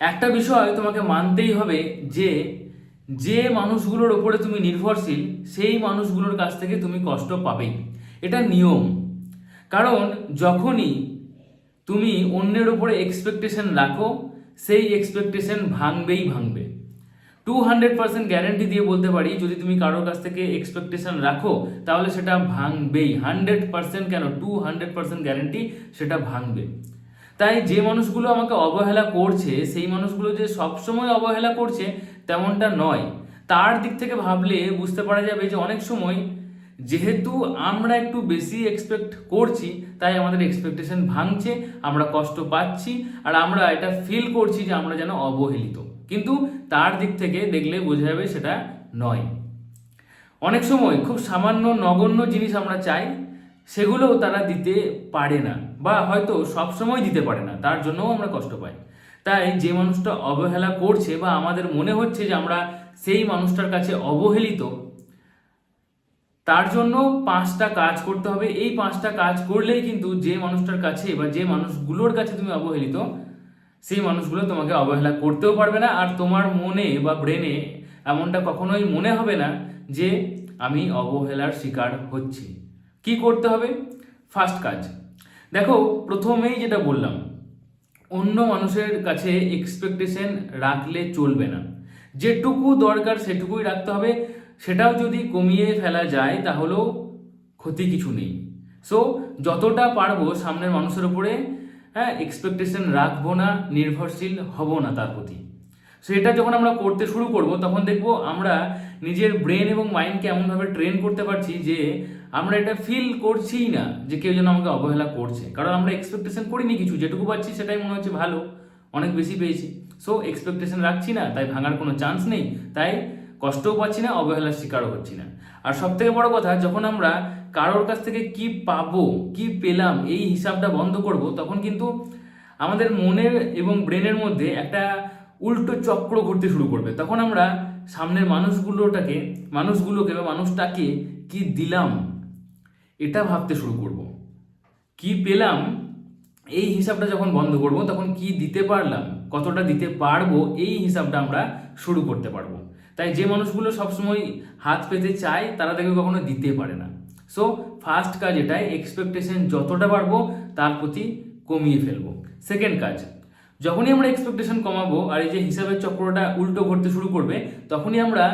একটা বিষয় তোমাকে মানতেই হবে যে যে মানুষগুলোর ওপরে তুমি নির্ভরশীল, সেই মানুষগুলোর কাছ থেকে তুমি কষ্ট পাবেই এটা নিয়ম। কারণ যখনই তুমি অন্যের ওপরে এক্সপেকটেশন রাখো, সেই এক্সপেকটেশন ভাঙবেই ভাঙবে। টু হান্ড্রেড পার্সেন্ট গ্যারেন্টি দিয়ে বলতে পারি, যদি তুমি কারোর কাছ থেকে এক্সপেকটেশন রাখো, তাহলে সেটা ভাঙবেই। হান্ড্রেড পার্সেন্ট কেন? টু হান্ড্রেড পার্সেন্ট গ্যারেন্টি সেটা ভাঙবে। তাই যে মানুষগুলো আমাকে অবহেলা করছে, সেই মানুষগুলো যে সবসময় অবহেলা করছে, তেমনটা নয়। তার দিক থেকে ভাবলে বুঝতে পারা যাবে যে অনেক সময় যেহেতু আমরা একটু বেশি এক্সপেক্ট করছি, তাই আমাদের এক্সপেকটেশন ভাঙছে, আমরা কষ্ট পাচ্ছি, আর আমরা এটা ফিল করছি যে আমরা যেন অবহেলিত। কিন্তু তার দিক থেকে দেখলে বোঝা যাবে সেটা নয়। অনেক সময় খুব সামান্য নগণ্য জিনিস আমরা চাই, সেগুলোও তারা দিতে পারে না। বা হয়তো সব সময় দিতে পারে না, তার জন্যও আমরা কষ্ট পাই। তাই যে মানুষটা অবহেলা করছে বা আমাদের মনে হচ্ছে যে আমরা সেই মানুষটার কাছে অবহেলিত, তার জন্য পাঁচটা কাজ করতে হবে। এই পাঁচটা কাজ করলেই কিন্তু যে মানুষটার কাছে বা যে মানুষগুলোর কাছে তুমি অবহেলিত, সেই মানুষগুলো তোমাকে অবহেলা করতেও পারবে না। আর তোমার মনে বা ব্রেনে এমনটা কখনোই মনে হবে না যে আমি অবহেলার শিকার হচ্ছি। কি করতে হবে? ফার্স্ট কাজ দেখো, প্রথমেই যেটা বললাম, অন্য মানুষের কাছে এক্সপেকটেশন রাখলে চলবে না। যেটুকু দরকার সেটুকুই রাখতে হবে। সেটাও যদি কমিয়ে ফেলা যায়, তাহলেও ক্ষতি কিছু নেই। সো যতটা পারব সামনের মানুষের উপরে হ্যাঁ এক্সপেকটেশন রাখব না, নির্ভরশীল হব না তার প্রতি। সেটা যখন আমরা করতে শুরু করব, তখন দেখব আমরা নিজের ব্রেন এবং মাইন্ডকে এমনভাবে ট্রেন করতে পারছি যে আমরা এটা ফিল করছিই না যে কেউ যেন আমাকে অবহেলা করছে। কারণ আমরা এক্সপেকটেশন করিনি কিছু, যেটুকু পাচ্ছি সেটাই মনে হচ্ছে ভালো, অনেক বেশি পেয়েছি। সো এক্সপেকটেশন রাখছি না, তাই ভাঙার কোনো চান্স নেই, তাই কষ্টও পাচ্ছি না, অবহেলার শিকারও হচ্ছি না। আর সব থেকে বড় কথা, যখন আমরা কারোর কাছ থেকে কি পাবো, কি পেলাম, এই হিসাবটা বন্ধ করব, তখন কিন্তু আমাদের মনের এবং ব্রেনের মধ্যে একটা উল্টো চক্র ঘুরতে শুরু করবে। তখন আমরা সামনের মানুষগুলোটাকে, মানুষগুলোকে বা মানুষটাকে কি দিলাম এটা ভাবতে শুরু করব। কি পেলাম? এই হিসাবটা যখন বন্ধ করব, তখন কি দিতে পারলাম, কতটা দিতে পারব, এই হিসাবটা আমরা শুরু করতে পারব। তাই যে মানুষগুলো সবসময় হাত পেতে চায়, তারা দেখবে কখনো দিতে পারে না। সো ফার্স্ট কাজ এটাই এক্সপেকটেশন যতটা পারব তার প্রতি কমিয়ে ফেলব। সেকেন্ড কাজ, যখনই আমরা এক্সপেকটেশন কমাবো আর এই যে হিসাবের চক্রটা উল্টো করতে শুরু করবে, তখনই আমরা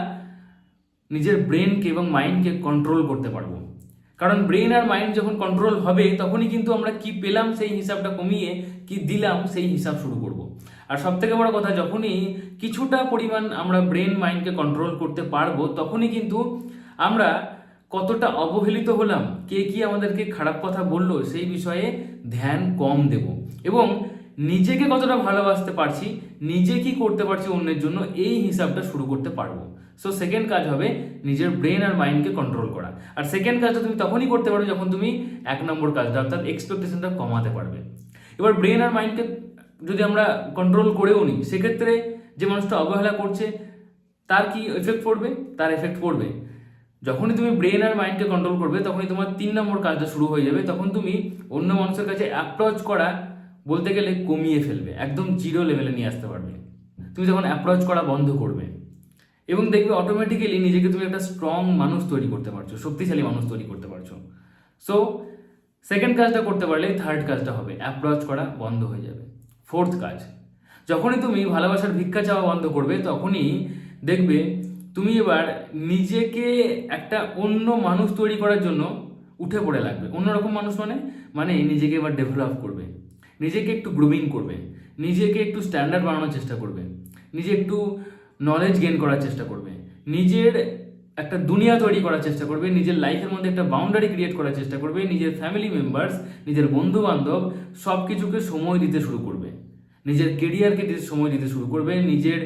নিজের ব্রেনকে এবং মাইন্ডকে কন্ট্রোল করতে পারব। কারণ ব্রেন আর মাইন্ড যখন কন্ট্রোল হবে, তখনই কিন্তু আমরা কি পেলাম সেই হিসাবটা কমিয়ে, কি দিলাম সেই হিসাব শুরু করব। আর সব থেকে বড় কথা, যখনই কিছুটা পরিমাণ আমরা ব্রেন মাইন্ডকে কন্ট্রোল করতে পারব, তখনই কিন্তু আমরা কতটা অবহেলিত হলাম, কে কি আমাদেরকে খারাপ কথা বলল, সেই বিষয়ে ধ্যান কম দেব। এবং নিজেকে কতটা ভালোবাসতে পারছি, নিজে কি করতে পারছি অন্যের জন্য এই হিসাবটা শুরু করতে পারব। সো সেকেন্ড কাজ হবে নিজের ব্রেন আর মাইন্ডকে কন্ট্রোল করা। আর সেকেন্ড কাজটা তুমি তখনই করতে পারবে যখন তুমি এক নম্বর কাজটা, অর্থাৎ এক্সপেকটেশনটা কমাতে পারবে। এবার ব্রেন আর মাইন্ডকে যদি আমরা কন্ট্রোল করেও নিই, সেক্ষেত্রে যে মানুষটা অবহেলা করছে, তার কি এফেক্ট পড়বে? তার এফেক্ট পড়বে। যখনই তুমি ব্রেন আর মাইন্ডকে কন্ট্রোল করবে, তখনই তোমার তিন নম্বর কাজটা শুরু হয়ে যাবে। তখন তুমি অন্য মানুষের কাছে অ্যাপ্রোচ করা বলতে গেলে কমিয়ে ফেলবে, একদম জিরো লেভেলে নিয়ে আসতে পারবে। তুমি যখন অ্যাপ্রোচ করা বন্ধ করবে, এবং দেখবে অটোমেটিক্যালি নিজেকে তুমি একটা স্ট্রং মানুষ তৈরি করতে পারছ, শক্তিশালী মানুষ তৈরি করতে পারছ। সো সেকেন্ড কাজটা করতে পারলে থার্ড কাজটা হবে অ্যাপ্রোচ করা বন্ধ হয়ে যাবে। ফোর্থ কাজ, যখনই তুমি ভালোবাসার ভিক্ষা চাওয়া বন্ধ করবে, তখনই দেখবে তুমি এবার নিজেকে একটা অন্য মানুষ তৈরি করার জন্য উঠে পড়ে লাগবে। অন্যরকম মানুষ মানে মানে নিজেকে এবার ডেভেলপ করবে। নিজেকে একটু গ্রুমিং করবে, নিজেকে একটু স্ট্যান্ডার্ড বানানোর চেষ্টা করবে, নিজে একটু নলেজ গেন করার চেষ্টা করবে, নিজের একটা দুনিয়া তৈরি করার চেষ্টা করবে, নিজের লাইফের মধ্যে একটা বাউন্ডারি ক্রিয়েট করার চেষ্টা করবে, নিজের ফ্যামিলি মেম্বার্স নিজের বন্ধু বান্ধব সব কিছুকে সময় দিতে শুরু করবে, নিজের কেরিয়ারকে সময় দিতে শুরু করবে, নিজের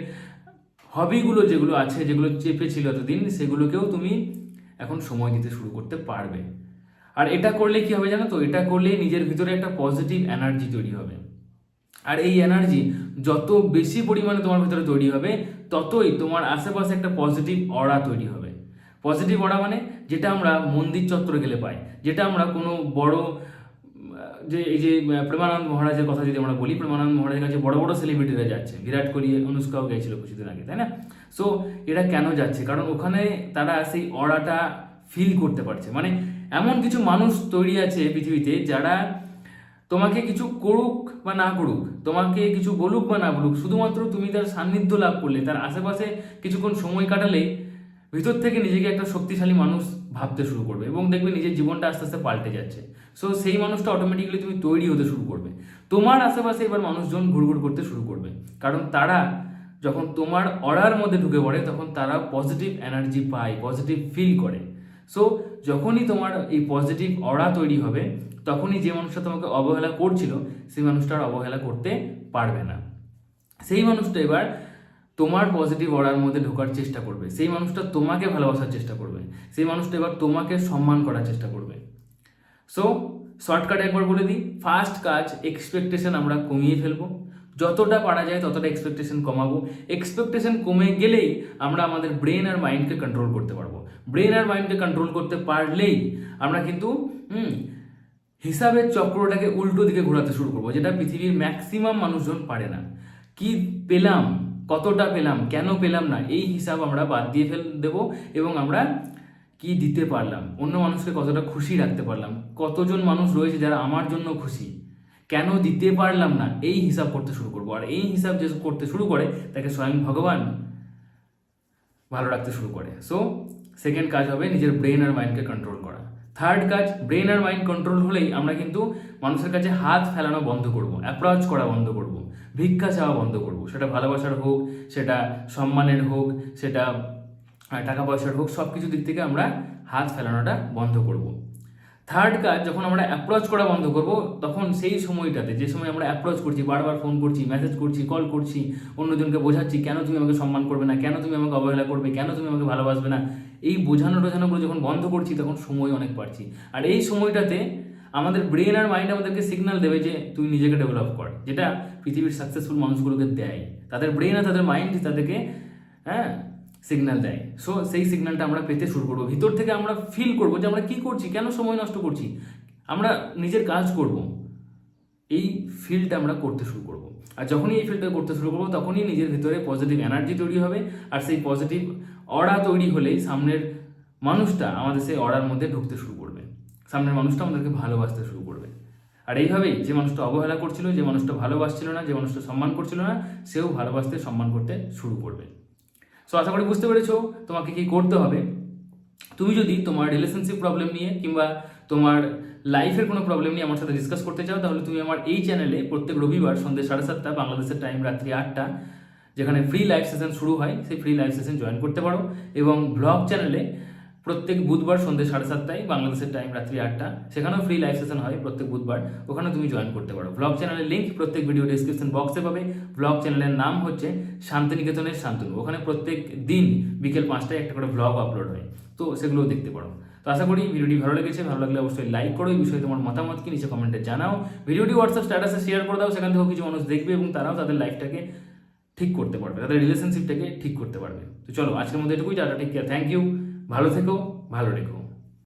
হবিগুলো যেগুলো আছে, যেগুলো চেপে ছিল এতদিন, সেগুলোকেও তুমি এখন সময় দিতে শুরু করতে পারবে। আর এটা করলে কি হবে জানো তো? এটা করলে নিজের ভিতরে একটা পজিটিভ এনার্জি তৈরি হবে। আর এই এনার্জি যত বেশি পরিমাণে তোমার ভিতরে তৈরি হবে, ততই তোমার আশেপাশে একটা পজিটিভ অরা তৈরি হবে। পজিটিভ অরা মানে যেটা আমরা মন্দির চত্বরে গেলে পাই, যেটা আমরা কোনো বড়, যে এই যে, প্রেমানন্দ মহারাজের কথা যদি আমরা বলি, প্রেমানন্দ মহারাজের কাছে বড় বড় সেলিব্রিটিরা যাচ্ছে। বিরাট কোহলি, অনুষ্কাও গিয়েছিল কিছুদিন আগে, তাই না? সো এরা কেন যাচ্ছে? কারণ ওখানে তারা সেই অরাটা ফিল করতে পারছে। মানে এমন কিছু মানুষ তৈরি আছে পৃথিবীতে যারা তোমাকে কিছু করুক বা না করুক, তোমাকে কিছু বলুক বা না বলুক, শুধুমাত্র তুমি তার সান্নিধ্য লাভ করলে, তার আশেপাশে কিছুক্ষণ সময় কাটালেই ভিতর থেকে নিজেকে একটা শক্তিশালী মানুষ ভাবতে শুরু করবে এবং দেখবে নিজের জীবনটা আস্তে আস্তে পাল্টে যাচ্ছে। সো সেই মানুষটা অটোমেটিক্যালি তুমি তৈরি হতে শুরু করবে। তোমার আশেপাশে এবার মানুষজন ঘুরঘুর করতে শুরু করবে। কারণ তারা যখন তোমার অর্ডার মধ্যে ঢুকে পড়ে, তখন তারা পজিটিভ এনার্জি পায় পজিটিভ ফিল করে। সো যখনই তোমার এই পজিটিভ অরা তৈরি হবে, তখনই যে মানুষটা তোমাকে অবহেলা করছিল, সেই মানুষটা আর অবহেলা করতে পারবে না। সেই মানুষটা এবার তোমার পজিটিভ অর্ডার মধ্যে ঢোকার চেষ্টা করবে। সেই মানুষটা তোমাকে ভালোবাসার চেষ্টা করবে। সেই মানুষটা এবার তোমাকে সম্মান করার চেষ্টা করবে। সো শর্টকাট একবার বলে দিই। ফার্স্ট কাজ এক্সপেকটেশন আমরা কমিয়ে ফেলব। যতটা পারা যায় ততটা এক্সপেকটেশন কমাবো। এক্সপেকটেশন কমে গেলেই আমরা আমাদের ব্রেন আর মাইন্ডকে কন্ট্রোল করতে পারব। ব্রেন আর মাইন্ডকে কন্ট্রোল করতে পারলেই আমরা কিন্তু, হুম, হিসাবের চক্রটাকে উল্টো দিকে ঘোরাতে শুরু করব, যেটা পৃথিবীর ম্যাক্সিমাম মানুষজন পারে না। কি পেলাম? কতটা পেলাম? কেন পেলাম না? এই হিসাব আমরা বাদ দিয়ে ফেল, দেবো এবং আমরা কি দিতে পারলাম? অন্য মানুষকে কতটা খুশি রাখতে পারলাম? কতজন মানুষ রয়েছে যারা আমার জন্য খুশি? কেন দিতে পারলাম না? এই হিসাব করতে শুরু করব। আর এই হিসাব যে করতে শুরু করে, তাকে স্বয়ং ভগবান ভালো রাখতে শুরু করে। সো সেকেন্ড কাজ হবে নিজের ব্রেন আর মাইন্ডকে কন্ট্রোল করা। থার্ড কাজ ব্রেন আর মাইন্ড কন্ট্রোল হলেই আমরা কিন্তু মানুষের কাছে হাত ফেলানো বন্ধ করব অ্যাপ্রোচ করা বন্ধ করব, ভিক্ষা চাওয়া বন্ধ করব। সেটা ভালোবাসার হোক, সেটা সম্মানের হোক, সেটা টাকা পয়সার হোক সব কিছু দিক থেকে আমরা হাত ফেলানোটা বন্ধ করব। থার্ড কাজ, যখন আমরা অ্যাপ্রোচ করা বন্ধ করব, তখন সেই সময়টাতে, যে সময় আমরা অ্যাপ্রোচ করছি, বারবার ফোন করছি মেসেজ করছি কল করছি, অন্যজনকে বোঝাচ্ছি, কেন তুমি আমাকে সম্মান করবে না, কেন তুমি আমাকে অবহেলা করবে, কেন তুমি আমাকে ভালোবাসবে না, এই বোঝানো টোঝানোগুলো যখন বন্ধ করছি, তখন সময় অনেক পাচ্ছি আর এই সময়টাতে আমাদের ব্রেন আর মাইন্ড আমাদেরকে সিগন্যাল দেবে যে, তুই নিজেকে ডেভেলপ কর। যেটা পৃথিবীর সাকসেসফুল মানুষগুলোকে দেয়। তাদের ব্রেন আর তাদের মাইন্ড তাদেরকে হ্যাঁ সিগন্যাল দেয়। সো সেই সিগন্যালটা আমরা পেতে শুরু করব। ভিতর থেকে আমরা ফিল করব যে আমরা কী করছি, কেন সময় নষ্ট করছি? আমরা নিজের কাজ করব। এই ফিলটা আমরা করতে শুরু করব। আর যখনই এই ফিলটা করতে শুরু করব, তখনই নিজের ভিতরে পজিটিভ এনার্জি তৈরি হবে। আর সেই পজিটিভ অর্ডার তৈরি হলেই সামনের মানুষটা আমাদের সেই অর্ডার মধ্যে ঢুকতে শুরু করবে। সামনের মানুষটা আমাদেরকে ভালোবাসতে শুরু করবে। আর এইভাবেই যে মানুষটা অবহেলা করছিল, যে মানুষটা ভালোবাসছিল না, যে মানুষটা সম্মান করছিল না, সেও ভালোবাসতে, সম্মান করতে শুরু করবে। সো আশা করি বুঝতে পেরেছ তোমাকে কি করতে হবে। তুমি যদি তোমার রিলেশনশিপ প্রবলেম নিয়ে কিংবা তোমার লাইফের কোনো প্রবলেম নিয়ে আমার সাথে ডিসকাস করতে চাও, তাহলে তুমি আমার এই চ্যানেলে প্রত্যেক রবিবার সন্ধ্যে সাড়ে সাতটা বাংলাদেশের টাইম রাত্রি আটটা, যেখানে ফ্রি লাইভ সেশন শুরু হয়, সেই ফ্রি লাইভ সেশন জয়েন করতে পারো এবং ব্লগ চ্যানেলে প্রত্যেক বুধবার সন্ধ্যে সাড়ে সাতটায় বাংলাদেশের টাইম রাত্রি আটটা, সেখানেও ফ্রি লাইভ সেশন হয় প্রত্যেক বুধবার। ওখানে তুমি জয়েন করতে পারো। ব্লগ চ্যানেলের লিঙ্ক প্রত্যেক ভিডিও ডিসক্রিপশন বক্সে পাবে। ব্লগ চ্যানেলের নাম হচ্ছে শান্তিনিকেতনের শান্তনু। ওখানে প্রত্যেক দিন বিকেল পাঁচটায় একটা করে ব্লগ আপলোড হয়। তো সেগুলোও দেখতে পারো। তো আশা করি ভিডিওটি ভালো লেগেছে। ভালো লাগলে অবশ্যই লাইক করো। এই বিষয়ে তোমার মতামত কি নিচে কমেন্টে জানাও। ভিডিওটি হোয়াটসঅ্যাপ স্ট্যাটাসে শেয়ার করে দাও। সেখান থেকেও কিছু মানুষ দেখবে এবং তারাও তাদের লাইফটাকে ঠিক করতে পারবে। তাদের রিলেশনশিপটাকে ঠিক করতে পারবে। তো চলো, আজকের মধ্যে এটুকুই। Tata take care thank you ভালো থেকো ভালো রেখো